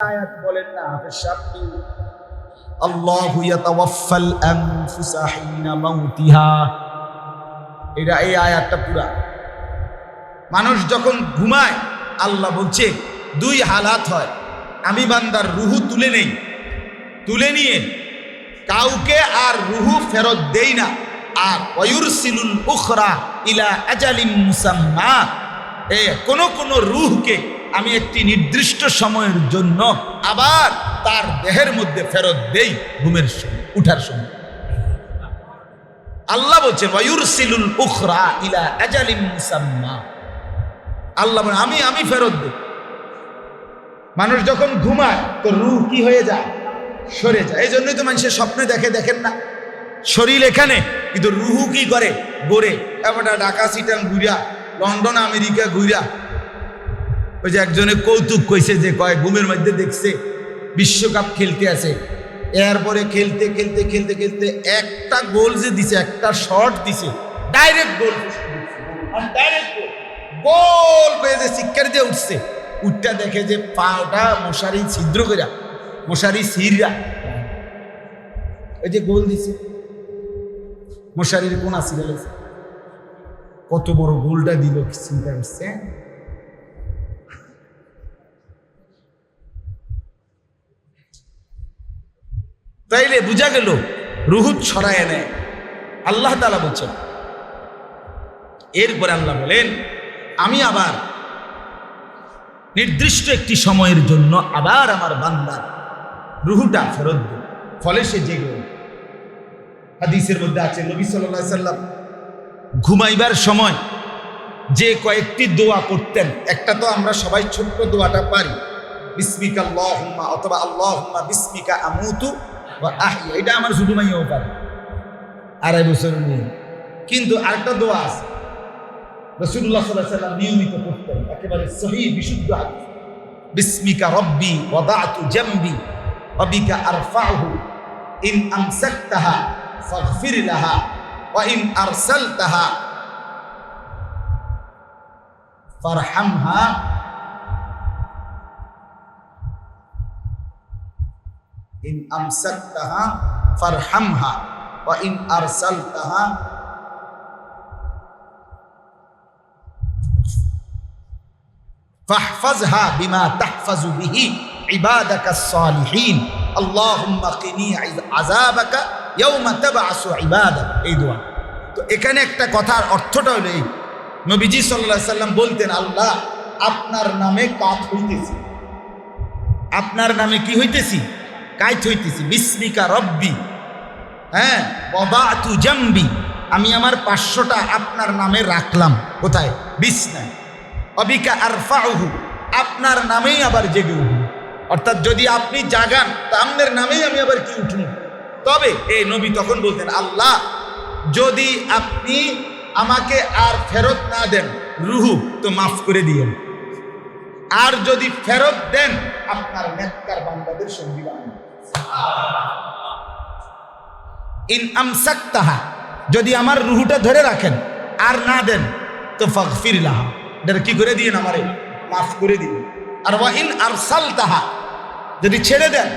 আয়াত বলেন না হাফেজ সাহেব। কি আল্লাহু ইয়াতাওয়াফাল আনফুসা হিনা মাউতিহা। এটা এই আয়াতটা পুরা। মানুষ যখন ঘুমায় আল্লাহ বলছে দুই হালাত হয়। আমি বান্দার রুহু তুলে নেই। তুলে নিয়ে কাউকে আর রুহু ফেরত দেই না। আর ওয়ুরসিলুল উখরা ইলা আজালিম মুসাম্মা। এ কোন কোন রুহকে আমি একটি নির্দিষ্ট সময়ের জন্য আবার তার দেহের মধ্যে ফেরত দেই ঘুমের সময়, উঠার সময়। আল্লাহ বলছে, ওয়ুরসিলুল উখরা ইলা আল্লাহ আমি আমি ফেরত দেই। মানুষ যখন ঘুমায় তো রুহ কি হয়ে যায়? সরে যায়। এই জন্যই তো মানুষের স্বপ্নে দেখে, দেখেন না। শরীর এখানে, কিন্তু রুহু কি করে? গড়ে। এবারটা ঢাকা, সিটাং ঘুরিয়া, লন্ডন, আমেরিকা ঘুরিয়া ওই যে একজনে কৌতুক কইছে যে, কয়, ঘুমের মধ্যে দেখছে বিশ্বকাপ খেলতে আছে। এরপরে খেলতে খেলতে খেলতে খেলতে একটা গোল যে দিছে, একটা শট দিছে ডাইরেক্ট গোল গোল। পেয়ে যে শিক্ষার যে উঠছে। উঠটা দেখে যে পাটা মশারি ছিদ্র কইরা, মশারি সিররা ওই যে গোল দিছে। মশারির কোন আসিরা লেছে কত বড় গোলটা দিল চিন্তা করছে তাইলে বোঝা গেল, রুহুত ছড়ায় নেয় আল্লাহ তালা বলছেন, এরপরে আল্লাহ বলেন, আমি আবার নির্দিষ্ট একটি সময়ের জন্য আবার আমার বান্দার রুহুটা ফেরত দেব ফলে সে জেগে। হাদিসের মধ্যে আছে, নবী সাল্লাহ সাল্লাম ঘুমাইবার সময় যে কয়েকটি দোয়া করতেন একটা তো আমরা সবাই ছোট্ট দোয়াটা পারি বিস্মিকা আল্লাহুম্মা অথবা আল্লাহুম্মা বিস্মিকা আমুতু এটা আমার শুধু মাইয়াও পারে আড়াই বছর নিয়ে কিন্তু আরেকটা দোয়া আছে। রসুল্লাহ সাল্লাহ সাল্লাম নিয়মিত করতেন একেবারে সহি, বিশুদ্ধ হাদিস। বিস্মিকা রব্বি ওয়াদাতু জামবি ওয়াবিকা আরফাহু ইন আমসাকতাহা ফাগফির লাহা, ওয়া ইন আরসালতাহা ফারহামহা। ইন আমসাকতাহা ফারহামহা ওয়া ইন আরসালতাহা فاحفظها بما تحفظ به عبادك الصالحين اللهم قني عذابك يوم تبعث عبادك এই দোয়া তো এখানে একটা কথার অর্থটা হলো এই নবীজি সাল্লাল্লাহু সাল্লাম বলতেন আল্লাহ আপনার নামে কাত হইতেছি আপনার নামে কি হইতেছি কাইত হইতেছি, বিস্মিকা রব্বি হ্যাঁ বদাতু জাম্বি, আমি আমার পাঁচশোটা আপনার নামে রাখলাম। কোথায়? বিছনায়। অবিকা আরফাহু আপনার নামেই আবার জেগে উঠুন। অর্থাৎ যদি আপনি জাগান তা আপনার নামেই আমি আবার কি উঠুন? তবে এই নবী তখন বলতেন, আল্লাহ, যদি আপনি আমাকে আর ফেরত না দেন, রুহু, তো মাফ করে দিয়েন। আর যদি ফেরত দেন, আপনার নেককার বান্দাদের সঙ্গী ইন আমসাক্তাহা, যদি আমার রুহুটা ধরে রাখেন, আর না দেন, তো এটা কি করে দিন আমারে? মাফ করে দিন। আর ওয়া ইন আরসাল তাহা যদি ছেড়ে দেন,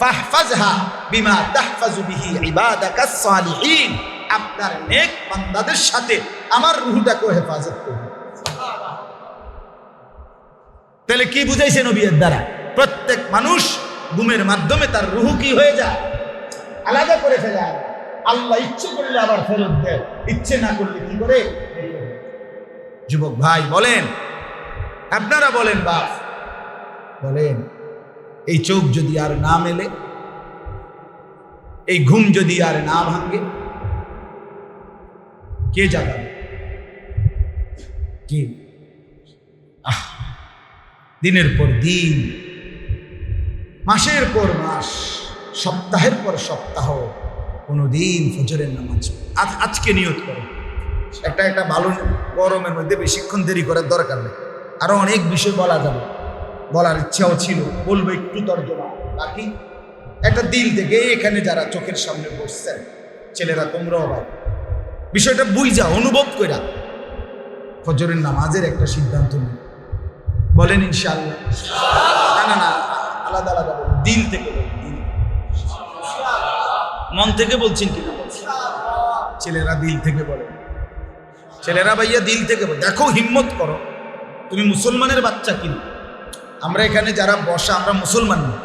ফাহফাজহা বিমা তাহফাজু বিহি ইবাদাকাস সালিহিন। আপনার নেক বান্দাদের সাথে আমার রুহটাকে হেফাজত তাহলে কি বুঝাইছে নবীর দ্বারা? প্রত্যেক মানুষ ঘুমের মাধ্যমে তার রুহু কি হয়ে যায়? আলাদা করে ফেলে আল্লাহ ইচ্ছে করলে আবার ফেরত দেয়। ইচ্ছে না করলে কি করে? যুবক ভাই, বলেন। আপনারা বলেন, বাপ। বলেন, এই চোখ যদি আর না মেলে, এই ঘুম যদি আর না ভাঙে, কে জাগাবে? কে? দিনের পর দিন মাসের পর মাস, সপ্তাহের পর সপ্তাহ কোনো দিন ফজরের নামাজ আজ, আজকে নিয়ত করো। একটা একটা ভালো গরমের মধ্যে বেশিক্ষণ দেরি করার দরকার নেই। আরও অনেক বিষয় বলা যাবে। বলার ইচ্ছাও ছিল, বলব একটু তর্জমা। বাকি, একটা দিল থেকে এখানে যারা চোখের সামনে বসছেন, ছেলেরা তোমরাও ভাই, বিষয়টা বুঝা, অনুভব কইরা ফজরের নামাজের একটা সিদ্ধান্ত নিই বলেন ইনশাআল্লাহ। না না আলাদা আলাদা দিল থেকে মন থেকে বলছেন কিনা? ছেলেরা দিল থেকে বলে। ছেলেরা ভাইয়া দিল থেকে বলে। দেখো, হিম্মত করো, তুমি মুসলমানের বাচ্চা কিনা? আমরা এখানে যারা বসা, আমরা মুসলমান না।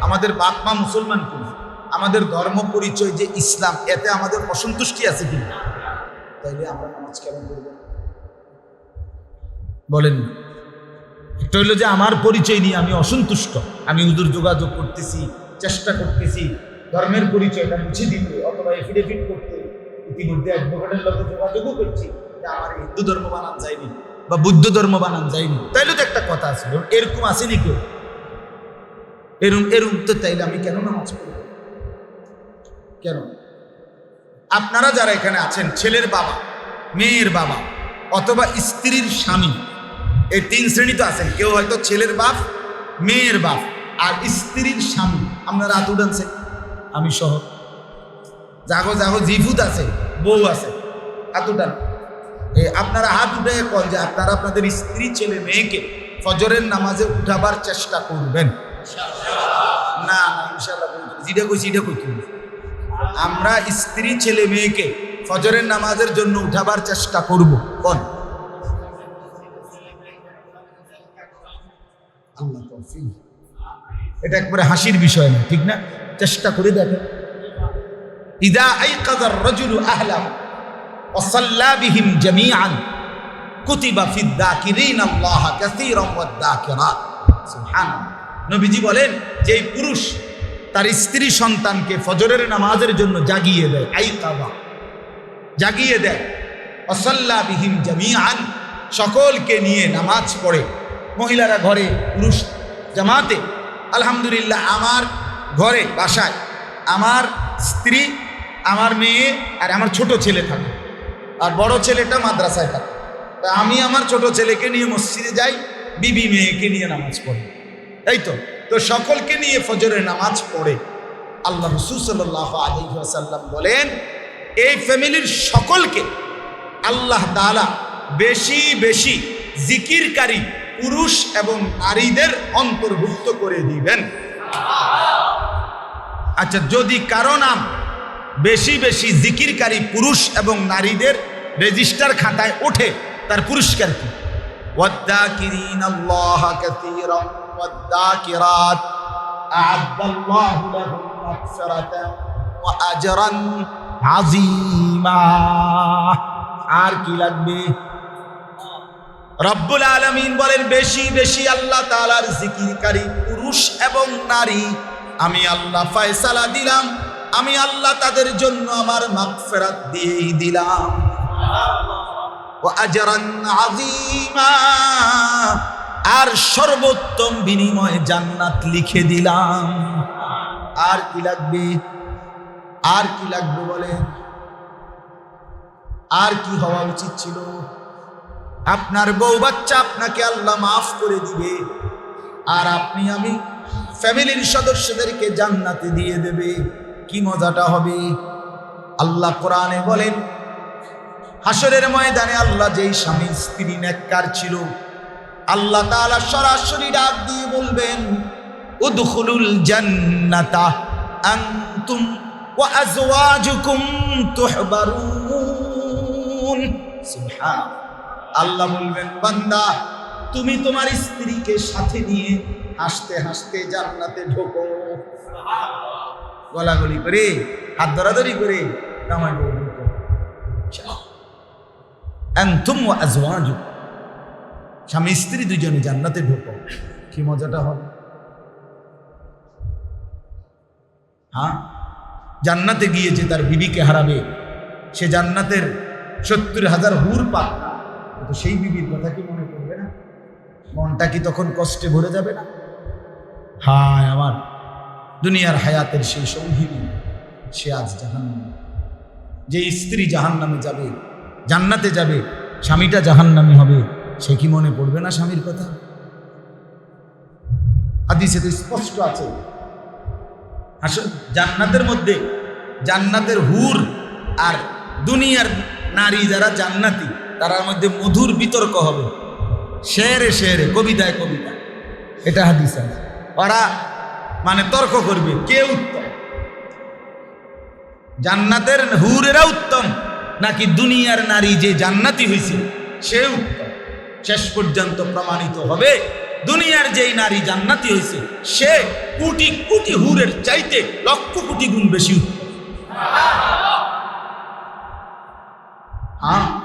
আমাদের বাপ মা মুসলমান কিনা? আমাদের ধর্ম পরিচয় যে ইসলাম, এতে আমাদের অসন্তুষ্টি আছে কিনা? তাইলে আমরা নামাজ কেমন করব বলেন একটা হইল যে আমার পরিচয় নিয়ে আমি অসন্তুষ্ট। আমি হুজুর যোগাযোগ করতেছি, চেষ্টা করতেছি, ধর্মের পরিচয়টা মুছে দিতে, অথবা এফিডেভিট করতে। ইতিমধ্যে অ্যাডভোকেটের লোকে যোগাযোগও করছি আমার হিন্দু ধর্ম বানান যায়নি বা বুদ্ধ ধর্ম বানান যায়নি। তাইলে তো একটা কথা আছে এরকম আসেনি কেউ এরম এরম তো তাইলে আমি কেন নামাজ পড়ব? কেন? আপনারা যারা এখানে আছেন, ছেলের বাবা, মেয়ের বাবা, অথবা স্ত্রীর স্বামী এই তিন শ্রেণি তো আছেন কেউ হয়তো ছেলের বাপ, মেয়ের বাপ আর স্ত্রীর স্বামী। আপনারা হাত উঠানছে। আমি সহ। জাগো জাগো, জিফুত আছে, বউ আছে। হাত উঠান। আপনারা হাত উঠে কন যে আপনারা আপনাদের স্ত্রী, ছেলে, মেয়েকে ফজরের নামাজে উঠাবার চেষ্টা করবেন। না না ইনশাল্লাহ যেটা কইছি, এটা কই আমরা স্ত্রী, ছেলে, মেয়েকে ফজরের নামাজের জন্য উঠাবার চেষ্টা করব। কোন? এটা একবারে হাসির বিষয় না, ঠিক না? চেষ্টা করে দেখেন ইদা আই আইকাদার রাজুলু আহলাহ ওয়াসাল্লা বিহিম জামিআন কুতিবা ফিদ্দাকিরিন আল্লাহ কাসীরাম ওয়াদ্দাকিরাত সুবহানাল্লাহ। নবীজি বলেন যে পুরুষ তার স্ত্রী সন্তানকে ফজরের নামাজের জন্য জাগিয়ে দেয় আইকাবা জাগিয়ে দেয়। অসল্লা বিহীন জামিয়ান সকলকে নিয়ে নামাজ পড়ে। মহিলারা ঘরে পুরুষ জামাতে, আলহামদুলিল্লাহ, আমার ঘরে, বাসায়, আমার স্ত্রী, আমার মেয়ে আর আমার ছোট ছেলে থাকে আর বড় ছেলেটা মাদ্রাসায় থাকে। তা আমি আমার ছোট ছেলেকে নিয়ে মসজিদে যাই, বিবি মেয়েকে নিয়ে নামাজ পড়ে। তাই তো তো সকলকে নিয়ে ফজরের নামাজ পড়ে। আল্লাহ রসুল সাল্লাহ আলহিহাসাল্লাম বলেন, এই ফ্যামিলির সকলকে আল্লাহ তাআলা বেশি বেশি জিকিরকারী পুরুষ এবং নারীদের অন্তর্ভুক্ত করে দিবেন। আচ্ছা যদি কারও নাম বেশি বেশি জিকিরকারী পুরুষ এবং নারীদের রেজিস্টার খাতায় ওঠে, তার পুরস্কার কি? আর কি লাগবে? রব্বুল আলমিন বলেন, বেশি বেশি আল্লাহ তালার জিকিরকারী পুরুষ এবং নারী। আমি আল্লাহ ফয়সালা দিলাম, আমি আল্লাহ তাদের জন্য আমার মাগফিরাত দিয়েই দিলাম। আর সর্বোত্তম বিনিময়ে জান্নাত লিখে দিলাম। আর কি লাগবে? আর কি লাগবে বলেন? আর কি হওয়া উচিত ছিল? আপনার বউ বাচ্চা আপনাকে আল্লাহ মাফ করে দিবে। আর আপনি, আমি ফ্যামিলির সদস্যদেরকে জান্নাতে দিয়ে দেবে। কি মজাটা হবে? আল্লাহ কোরআনে বলেন হাসরের ময়দানে আল্লাহ যেই স্বামী স্ত্রী নেককার ছিল, আল্লাহ তাআলা সরাসরি ডাক দিয়ে বলবেন, উদখুলুল জান্নাতা আনতুম ওয়া আজওয়াজুকুম তুহবারুন। আল্লাহ বলবেন বান্দা তুমি তোমার স্ত্রীকে সাথে নিয়ে হাসতে হাসতে জান্নাতে ঢোকো। গলাগলি করে হাত ধরাধরি করে আজওয়াজুকুম স্বামী স্ত্রী দুজনে জান্নাতে ঢোকো। কি মজাটা হবে হ্যাঁ? জান্নাতে গিয়ে যে তার বিবিকে হারাবে সে জান্নাতের সত্তর হাজার হুর পাক তো সেই বিবির কথা কি মনে করবে না? মনটা কি তখন কষ্টে ভরে যাবে না? হায় আমার, দুনিয়ার হায়াতের সেই সঙ্গিনী সে আজ জাহান যে স্ত্রী জাহান নামে যাবে, জান্নাতে যাবে, স্বামীটা জাহান নামে হবে, সে কি মনে পড়বে না স্বামীর কথা? হাদিসে তো স্পষ্ট আছে। আসলে জান্নাতের মধ্যে জান্নাতের হুর আর দুনিয়ার নারী যারা জান্নাতি তারার মধ্যে মধুর বিতর্ক হবে। শেরে শেরে, কবিতায় কবিতা এটা হাদিস আছে। ওরা মানে তর্ক করবে, কে উত্তম? জান্নাতের হুরেরা উত্তম, নাকি দুনিয়ার নারী যে জান্নাতি হয়েছে সে উত্তম? শেষ পর্যন্ত প্রমাণিত হবে, দুনিয়ার যেই নারী জান্নাতি হয়েছে সে কোটি কোটি হুরের চাইতে লক্ষ কোটি গুণ বেশি উত্তম। হ্যাঁ।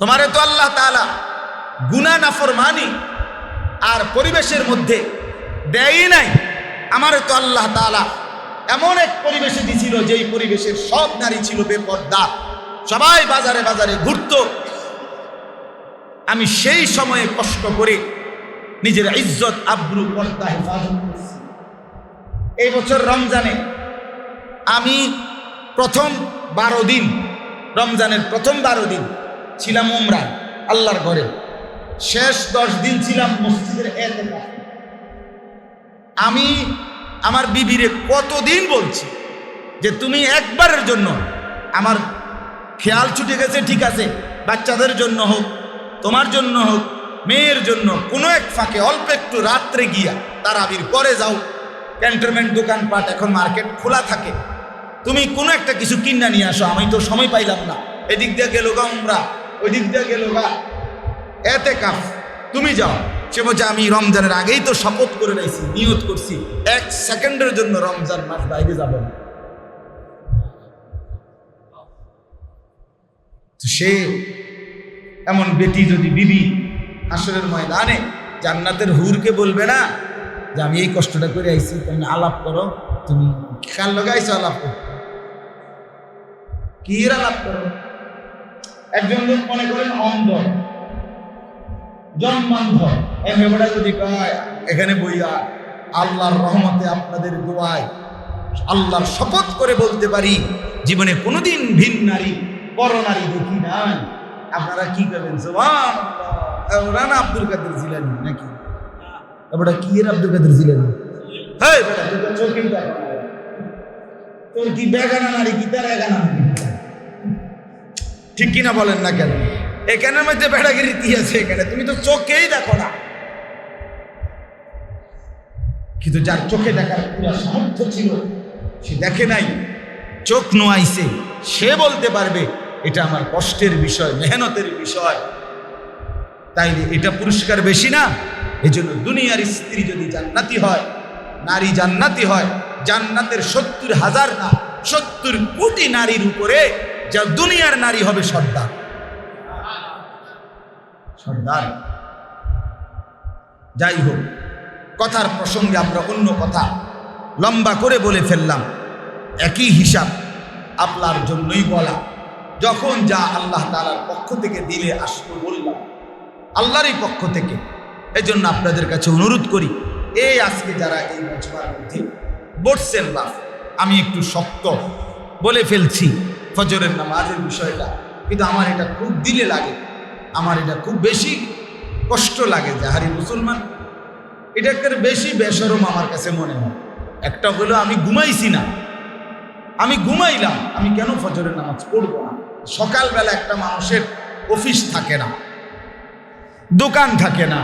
তোমারে তো আল্লাহ তাআলা গুনা নাফরমানি আর পরিবেশের মধ্যে দেয়ই নাই। আমারে তো আল্লাহ তাআলা এমন এক পরিবেশে দিছিল যেই পরিবেশের সব নারী ছিল বেপর্দা। সবাই বাজারে বাজারে ঘুরতো। আমি সেই সময়ে কষ্ট করে নিজের ইজ্জত, আব্রু, পর্দা হেফাজত করছি। এই বছর রমজানে আমি প্রথম বারো দিন, রমজানের প্রথম বারো দিন ছিলাম উমরায় আল্লাহর ঘরে। শেষ দশ দিন ছিলাম মসজিদের। আমি আমার বিবিরে কতদিন বলছি যে তুমি একবারের জন্য আমার খেয়াল ছুটে গেছে, ঠিক আছে, বাচ্চাদের জন্য হোক, তোমার জন্য হোক, মেয়ের জন্য, কোনো এক ফাঁকে, অল্প একটু রাত্রে গিয়া তার আবির পরে যাও। ক্যান্টনমেন্ট দোকানপাট এখন মার্কেট খোলা থাকে। তুমি কোনো একটা কিছু কিনা নিয়ে আসো, আমি তো সময় পাইলাম না। এদিক দিয়ে গেল গা উমরা। ওই দিক দিয়ে গেল গা এতে কাফ, তুমি যাও। সে বলছে, আমি রমজানের আগেই তো শপথ করে রাখছি নিয়ত করছি। এক সেকেন্ডের জন্য রমজান মাস বাইরে যাব না। সে এমন বেটি যদি বিবি আসরের ময়দানে জান্নাতের হুরকে বলবে না যে, আমি এই কষ্টটা করে আইছি তুমি আলাপ করো, তুমি খেয়াল লগে আইছো আলাপ করো কি আলাপ করো? একজন লোক মনে করেন অন্ধ। জন্মান্ধ। এমএবড়া যদি কয়, এখানে বইয়া আল্লাহর রহমতে আপনাদের দোয়ায় আল্লাহর শপথ করে বলতে পারি, জীবনে কোনোদিন ভিন নারী, পর নারী দেখি নাই। আপনারা কি করবেন? রানা আব্দুল কাদের জিলানি নাকি? এবারে কি এর আব্দুল কাদের জিলানি? হ্যাঁ। তোর কি বেগানা নারী, কি তার এগানা নারী? ঠিক কিনা বলেন না কেন? এখানের মধ্যে বেড়াগিরি আছে এখানে। তুমি তো চোখেই দেখো না। কিন্তু যার চোখে দেখার পুরো সামর্থ্য ছিল, সে দেখে নাই। চোখ নোয়াইছে, সে বলতে পারবে, এটা আমার কষ্টের বিষয়, মেহনতের বিষয়। তাইলে এটা পুরস্কার বেশি না? এজন্য দুনিয়ার স্ত্রী যদি জান্নাতি হয়, নারী জান্নাতি হয়, জান্নাতের সত্তর হাজার না, সত্তর কোটি নারীর উপরে যা দুনিয়ার নারী হবে সর্দার। সর্দার। যাই হোক, কথার প্রসঙ্গে আমরা অন্য কথা লম্বা করে বলে ফেললাম। একই হিসাব আপনার জন্যই বলা। যখন যা আল্লাহ তালার পক্ষ থেকে দিলে আসব বললাম, আল্লাহরই পক্ষ থেকে। এই জন্য আপনাদের কাছে অনুরোধ করি এই আজকে যারা এই মজমার মধ্যে বসছেন বা আমি একটু শক্ত বলে ফেলছি। ফজরের নামাজের বিষয়টা। কিন্তু আমার এটা খুব দিলে লাগে। আমার এটা খুব বেশি কষ্ট লাগে যে হারি মুসলমান, এটা একটা বেশি বেসরম আমার কাছে মনে হয়। একটা হলো আমি ঘুমাইছি না। আমি ঘুমাইলাম, আমি কেন ফজরের নামাজ পড়ব না? সকালবেলা একটা মানুষের অফিস থাকে না, দোকান থাকে না।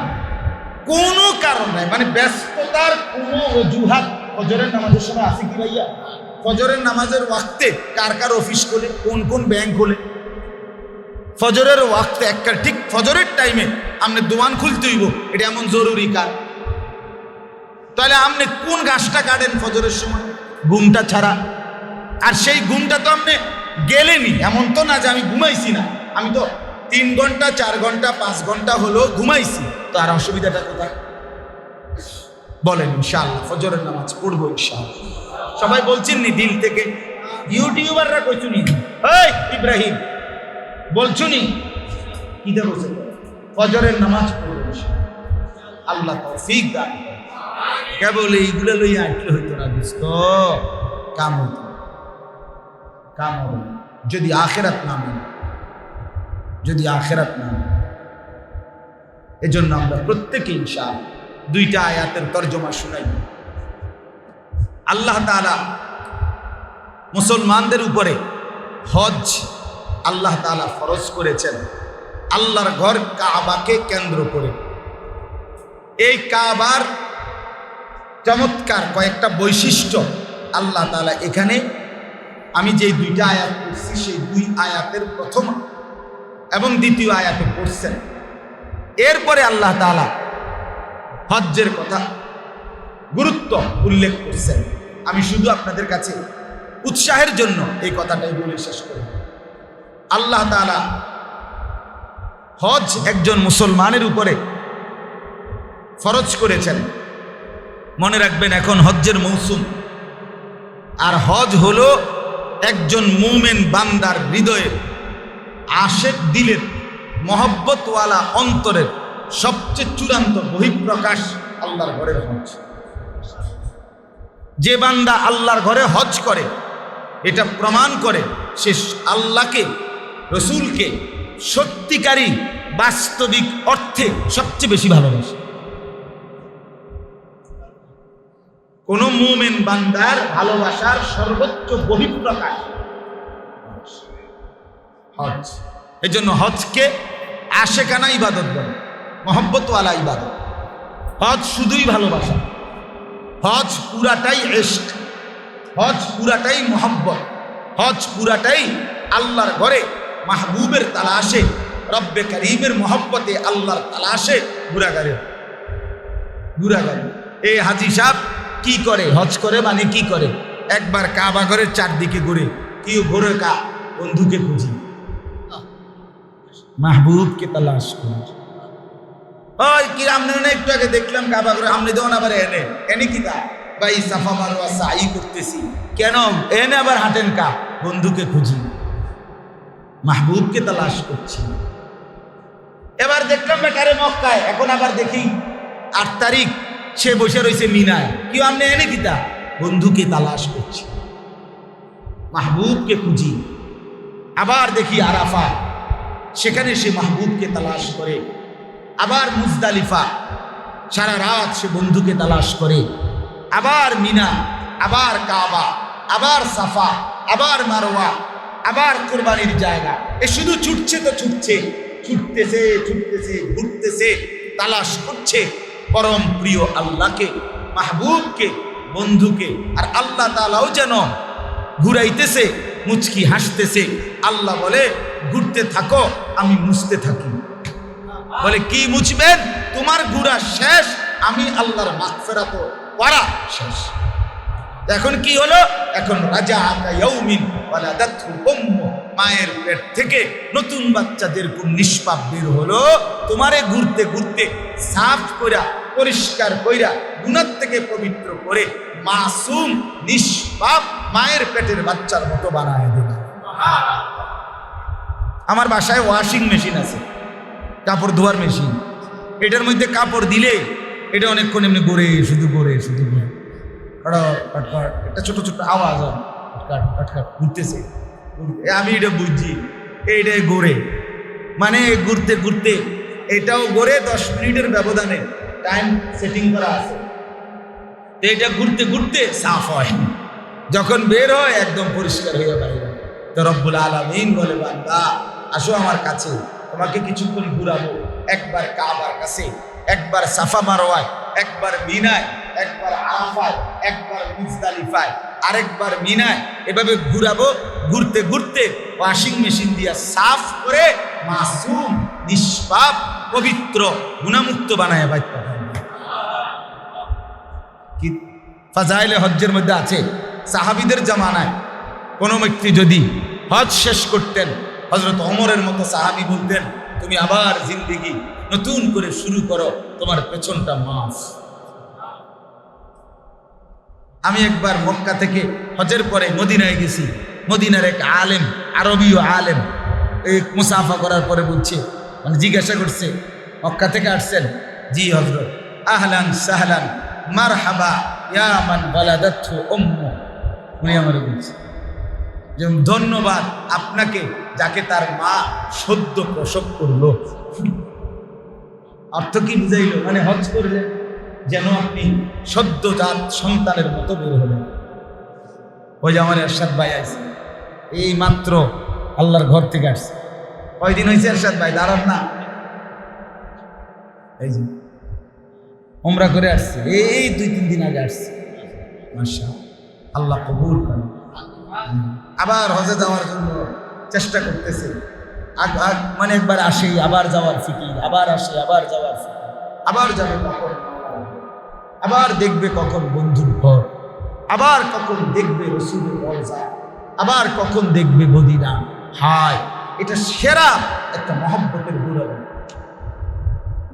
কোনো কারণ নাই। মানে ব্যস্ততার কোনো অজুহাত ফজরের নামাজের সময় আছে কি ভাইয়া? ফজরের নামাজের ওয়াক্তে কার কার অফিস খোলে, কোন কোন ব্যাংক খোলে? ফজরের ওয়াক্তে একটা ঠিক ফজরের টাইমে আপনি দোয়ান খুলতে হইব, এটা এমন জরুরি কাজ। তাহলে আপনি কোন গাছটা কাটেন ফজরের সময়? ঘুমটা ছাড়া। আর সেই ঘুমটা তো আপনি গেলেনি, এমন তো না যে আমি ঘুমাইছি না। আমি তো তিন ঘণ্টা, চার ঘণ্টা, পাঁচ ঘণ্টা হলো ঘুমাইছি। তো আর অসুবিধাটা কোথায়? বলেন, ইনশাআল্লাহ, ফজরের নামাজ পড়ব ইনশাআল্লাহ। সবাই বলছেন নি দিল থেকে। ইউটিউবাররা কইছুনি এই, ইব্রাহিম বলছুনি কি দেখো ফজরের নামাজ পড়ব। আল্লাহ তৌফিক দান। কেবল এইগুলো লইয়া আটলে হইতো না দোস্ত। কাম হইতো কাম হবে যদি আখেরাত না মেনে। যদি আখেরাত না মেনে। এজন্য আমরা প্রত্যেকে ইনশাল দুইটা আয়াতের তর্জমা শুনাই। আল্লাহ তাআলা মুসলমানদের উপরে হজ আল্লাহ তাআলা ফরজ করেছেন। আল্লাহর ঘর কাবাকে কেন্দ্র করে। এই কাবার চমৎকার কয়েকটা বৈশিষ্ট্য আল্লাহ তাআলা এখানে। আমি যে দুইটা আয়াত পড়ছি, সেই দুই আয়াতের প্রথম এবং দ্বিতীয় আয়াতে পড়ছেন। এরপরে আল্লাহ তাআলা হজ্জের কথা গুরুত্ব উল্লেখ করছেন। আমি শুধু আপনাদের কাছে উৎসাহের জন্য এই কথাটাই বলে শেষ করি। আল্লাহ তাআলা হজ একজন মুসলমানের উপরে ফরজ করেছেন। মনে রাখবেন এখন হজ্জের মৌসুম। আর হজ হলো একজন মুমেন বান্দার হৃদয়ে আশেক দিলের, মহব্বতওয়ালা অন্তরের সবচেয়ে চূড়ান্ত বহিঃপ্রকাশ আল্লাহর ঘরের হজ। যে বান্দা আল্লাহর ঘরে হজ করে, এটা প্রমাণ করে সে আল্লাহকে, রসুলকে সত্যিকারী বাস্তবিক অর্থে সবচেয়ে বেশি ভালোবাসে। কোন মুমেন বান্দার ভালোবাসার সর্বোচ্চ বহিঃপ্রকাশ হজ। এই জন্য হজকে আশেকানা ইবাদত বলে, মহব্বতওয়ালা ইবাদত। হজ শুধুই ভালোবাসা। হজ পুরাটাই এস্ক হজ পুরাটাই মহব্বত। হজ পুরাটাই আল্লাহর ঘরে মাহবুবের তালাশে, রব্বে করিমের মহব্বতে আল্লাহর তালাশে ঘুরাগারে ঘুরাগারে এই হাজি সাহেব, কি করে? হজ করে মানে কি করে? একবার কাবা ঘরের চারদিকে ঘুরে, কি ঘুরে কা বন্ধুকে খুঁজি। মাহবুবকে তালাশ করি। ওই কি আমনে না একটু আগে দেখলাম কাবা করে আমনে দেওয়া আবার এনে এনে কি তা? ভাই, সাফা মারোয়া সাই করতেছি। কেন? এনে আবার হাঁটেন কা? বন্ধুকে খুঁজি। মাহবুবকে তালাশ করছি। এবার দেখলাম বেকারে মক্কায়, এখন আবার দেখি আট তারিখ, সে বসে রয়েছে মিনায়। কেউ আমনে, এনে কিতা বন্ধুকে তালাশ করছি। মাহবুবকে খুঁজি। আবার দেখি আরাফা সেখানে সে মাহবুবকে তালাশ করে। আবার মুজদালিফা, সারা রাত সে বন্ধুকে তালাশ করে। আবার মিনা, আবার কাবা, আবার সাফা, আবার মারোয়া আবার কোরবানির জায়গা। এ শুধু ছুটছে তো ছুটছে, ছুটতেছে ছুটতেছে, ঘুরতেছে, তালাশ করছে। পরম প্রিয় আল্লাহকে, মাহবুবকে, বন্ধুকে, আর আল্লাহ তালাও যেন ঘুরাইতেছে, মুচকি হাসতেছে। আল্লাহ বলে, ঘুরতে থাকো, আমি মুছতে থাকি। বলে, কি মুছবেন? তোমার গুড়া শেষ, আমি আল্লাহর মাগফিরাত করা শেষ। এখন কি হলো? এখন রাজা ইয়াউমিন ওয়ালাদাতহু উম্মু মায়ের পেট থেকে নতুন বাচ্চাদের কোন নিষ্পাপ বের হলো। তোমারে ঘুরতে ঘুরতে সাফ কইরা, পরিষ্কার কইরা গুনার থেকে পবিত্র করে মাসুম, নিষ্পাপ মায়ের পেটের বাচ্চার মতো বানায় দিল আমার বাসায় ওয়াশিং মেশিন আছে। কাপড় ধোয়ার মেশিন। এটার মধ্যে কাপড় দিলে এটা অনেকক্ষণ এমনি গড়ে, শুধু গড়ে শুধু গড়ে। কাটকাট একটা ছোট ছোট আওয়াজ হয়। কাট কাট কাট ঘুরতেছে। আমি এটা বুঝছি। এইটাই গড়ে। মানে ঘুরতে ঘুরতে এটাও গড়ে দশ মিনিটের ব্যবধানে টাইম সেটিং করা আছে। তো এটা ঘুরতে ঘুরতে সাফ হয়। যখন বের হয়, একদম পরিষ্কার হয়ে বাইরে তো রব্বুল আলমিন বলে, বান্দা, আসো আমার কাছে। তোমাকে কিছুক্ষণ ঘুরাবো। একবার কাবার কাছে, একবার সাফা মারোয়ায়, একবার মিনায়, একবার আরাফায়, একবার মুজদালিফায়, আরেকবার মিনায়। এভাবে ঘুরাবো, ঘুরতে ঘুরতে ওয়াশিং মেশিন দিয়ে সাফ করে মাসুম, নিষ্পাপ, পবিত্র, গুণামুক্ত বানায় কি ফাজাইলে হজ্জের মধ্যে আছে? সাহাবিদের জামানায় কোনো ব্যক্তি যদি হজ শেষ করতেন হজরত অমরের মতো সাহাবি বলতেন, তুমি আবার জিন্দিগি নতুন করে শুরু করো, তোমার পেছনটা মাফ। আমি একবার মক্কা থেকে হজের পরে মদিনায় গেছি। মদিনার এক আলেম, আরবীয় আলেম এই মুসাফা করার পরে বলছে মানে জিজ্ঞাসা করছে, মক্কা থেকে আসছেন? জি হজরত আহলান সাহলান মার হাবা ইয়ামান বালাদাত্থু উম্মু। উনি আমার বলছে। যে ধন্যবাদ আপনাকে, যাকে তার মা সদ্য প্রসব করল। অর্থ কি বুঝাইল? মানে হজ করলেন, যেন আপনি সদ্যজাত সন্তানের মতো বের হলেন। ওই যে আমার এরশাদ ভাই আছে এই মাত্র আল্লাহর ঘর থেকে আসছে। কয়দিন হয়েছে এরশাদ ভাই? দাঁড়ান না। এই যে ওমরা করে আসছে। এই দুই তিন দিন আগে আসছে। মাসা আল্লাহ কবুল করেন। আবার হজে যাওয়ার জন্য চেষ্টা করতেছে। আগ মানে একবার আসে, আবার যাওয়ার ফিকির, আবার আসে, আবার যাওয়ার ফিকির, আবার যাবে কখন? আবার দেখবে কখন বন্ধুর ঘর, আবার কখন দেখবে রসুলের রওজা আবার কখন দেখবে বদিনা হায়, এটা সেরা একটা মহব্বতের গৌরব।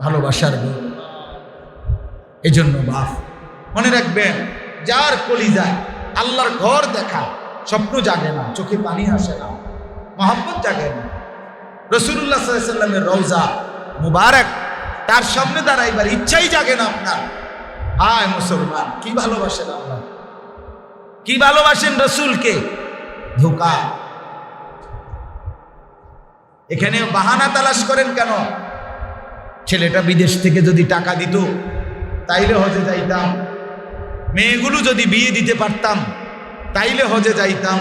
ভালোবাসার গৌরব। এই জন্য বাপ মনে রাখবেন, যার কলিজায় আল্লাহর ঘর দেখা স্বপ্ন জাগে না, চোখে পানি আসে না, মহব্বত জাগে না। রসুল্লাহ সাল্লামের রওজা মুবারক, তার সামনে দাঁড়াইবার ইচ্ছাই জাগে না আপনার। হায় মুসলমান, কি ভালোবাসেন আল্লাহ। কি ভালোবাসেন রসুলকে। ধোকা। এখানে বাহানা তালাশ করেন কেন? ছেলেটা বিদেশ থেকে যদি টাকা দিত, তাইলে হজে যাইতাম। মেয়েগুলো যদি বিয়ে দিতে পারতাম তাইলে হজে যাইতাম।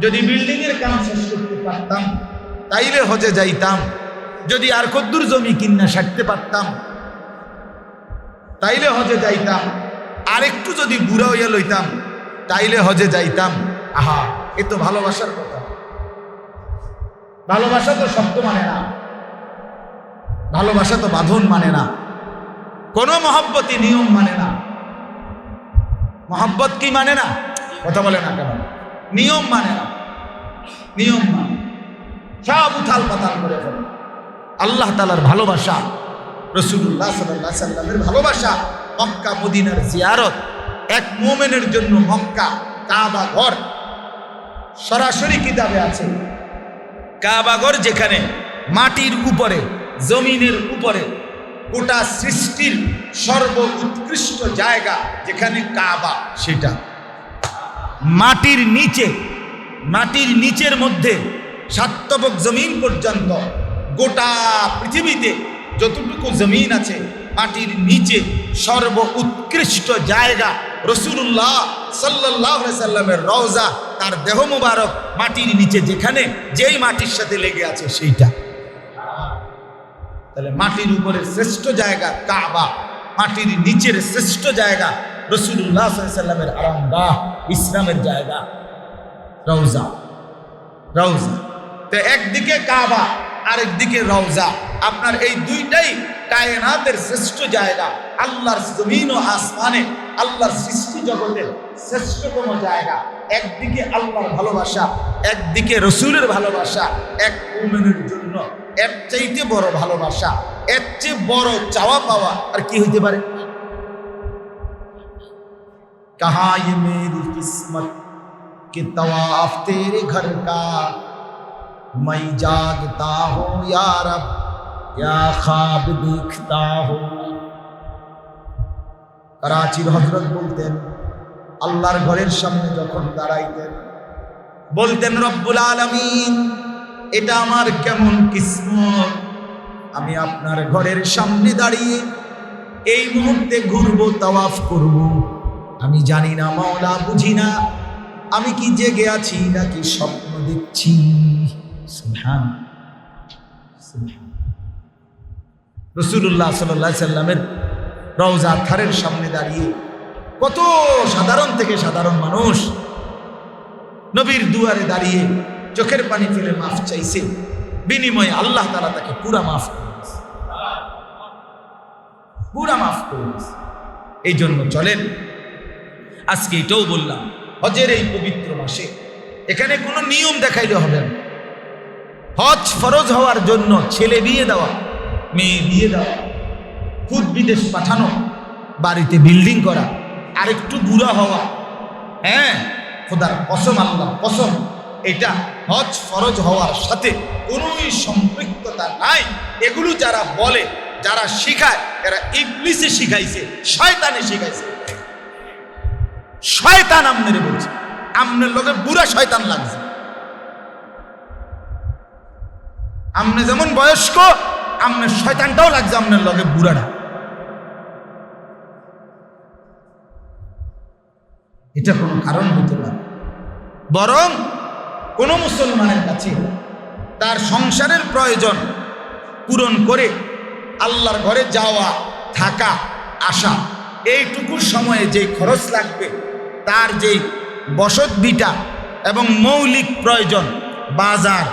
যদি বিল্ডিংয়ের কাম শেষ করতে পারতাম, তাইলে হজে যাইতাম। যদি আর কদ্দুর জমি কিন্না সারতে পারতাম, তাইলে হজে যাইতাম। আর একটু যদি বুড়া হইয়া লইতাম, তাইলে হজে যাইতাম। আহা, এ তো ভালোবাসার কথা। ভালোবাসা তো শব্দ মানে না। ভালোবাসা তো বাঁধন মানে না। কোনো মহব্বতই নিয়ম মানে না। মহব্বত কি মানে না? কথা বলে না কেন? নিয়ম মানে না। নিয়ম মানে সব উথাল পাতাল করে ফেলে। আল্লাহ তালার ভালোবাসা রসুল্লাহ সাল্লাহ সাল্লামের ভালোবাসা, মক্কা, মদিনার জিয়ারত, এক মোমেনের জন্য মক্কা, কাবা ঘর সরাসরি কিতাবে আছে। কাবাগর যেখানে মাটির উপরে, জমিনের উপরে গোটা সৃষ্টির সর্ব উৎকৃষ্ট জায়গা যেখানে কাবা সেটা। মাটির নিচে, মাটির নিচের মধ্যে সাত্তবক জমিন পর্যন্ত গোটা পৃথিবীতে যতটুকু জমিন আছে, মাটির নিচে সর্ব উৎকৃষ্ট জায়গা রসুল্লাহ সাল্লাহ সাল্লামের রওজা, তার দেহ মুবারক মাটির নিচে যেখানে যেই মাটির সাথে লেগে আছে সেইটা। তাহলে মাটির উপরে শ্রেষ্ঠ জায়গা কাবা। মাটির নিচের শ্রেষ্ঠ জায়গা রসুল্লাহ সাল্লামের আরামদাহ ইসলামের জায়গা। রওজা। রওজা। তো একদিকে কাবা, আরেকদিকে রওজা। আপনার এই দুইটাই কায়নাতের শ্রেষ্ঠ জায়গা। আল্লাহর জমিন ও আসমানে, আল্লাহর সৃষ্টি জগতের শ্রেষ্ঠতম জায়গা একদিকে আল্লাহর ভালোবাসা একদিকে রসুলের ভালোবাসা এক উমেনের জন্য এর চাইতে বড় ভালোবাসা এর চেয়ে বড় চাওয়া পাওয়া আর কি হইতে পারে कहा ये मेरी किस्मत कि तवाफ तेरे घर का मैं जागता हूँ या रब या ख्वाब देखता हूँ করাচির হজরত বলতেন কে আল্লাহর ঘরের সামনে যখন দাঁড়াইতেন, বলতেন, রব্বুল আলমিন, এটা আমার কেমন কিসমত। আমি আপনার ঘরের সামনে দাঁড়িয়ে এই মুহূর্তে ঘুরবো, তাওয়াফ করব। আমি জানি না, মাওলা, বুঝি না। আমি কি জেগে আছি নাকি স্বপ্ন দেখছি। রসুল্লাহ সাল্লাহ সাল্লামের রওজা থারের সামনে দাঁড়িয়ে কত সাধারণ থেকে সাধারণ মানুষ নবীর দুয়ারে দাঁড়িয়ে চোখের পানি ফেলে মাফ চাইছে বিনিময়ে আল্লাহ তালা তাকে পুরা মাফ করে দিয়েছে। পুরা মাফ করে দিয়েছে। এই জন্য চলেন, আজকে এটাও বললাম, হজের এই পবিত্র মাসে এখানে কোনো নিয়ম দেখাইলে হবে না হজ ফরজ হওয়ার জন্য ছেলে বিয়ে দেওয়া, মেয়ে বিয়ে দেওয়া, খুদ বিদেশ পাঠানো, বাড়িতে বিল্ডিং করা আরেকটু বুড়া হওয়া। হ্যাঁ? খোদার কসম আল্লাহ, কসম। এটা হজ ফরজ হওয়ার সাথে কোনোই সম্পৃক্ততা নাই। এগুলো যারা বলে, যারা শিখায়, এরা ইংলিশে শিখাইছে, শয়তানে শিখাইছে। শয়তান আমনের বলছে। আমনের লোকে বুড়া শয়তান লাগছে। আমনে যেমন বয়স্ক আমনের শয়তানটাও লাগছে আমনের লগে বুড়াটা। এটা কোনো কারণ হতে পারে। বরং কোন মুসলমানের কাছে তার সংসারের প্রয়োজন পূরণ করে আল্লাহর ঘরে যাওয়া, থাকা, আসা, এইটুকু সময়ে যে খরচ লাগবে, তার যেই বসত ভিটা এবং মৌলিক প্রয়োজন, বাজার,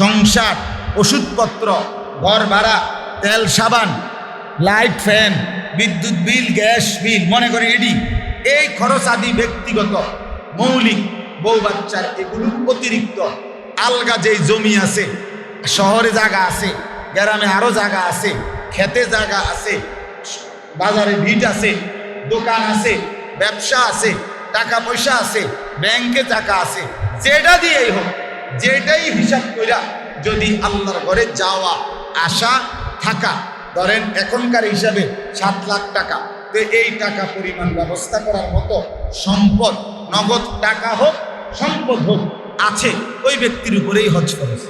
সংসার, ওষুধপত্র ঘর ভাড়া তেল সাবান, লাইট ফ্যান, বিদ্যুৎ বিল, গ্যাস বিল, মনে করে এডি এই খরচ আদি ব্যক্তিগত, মৌলিক, বউ বাচ্চার এগুলো অতিরিক্ত। আলগা যেই জমি আছে, শহরে জায়গা আছে, গ্রামে আরও জায়গা আছে, খেতে জায়গা আছে, বাজারে ভিট আছে, দোকান আছে, ব্যবসা আছে, টাকা পয়সা আছে, ব্যাংকে টাকা আছে, যেটা দিয়েই হোক, যেটাই হিসাব কইরা যদি আল্লাহর ঘরে যাওয়া, আসা, থাকা, ধরেন এখনকার হিসাবে সাত লাখ টাকা তো এই টাকা পরিমাণ ব্যবস্থা করার মতো সম্পদ, নগদ টাকা হোক, সম্পদ হোক, আছে। ওই ব্যক্তির উপরেই হজ খরচ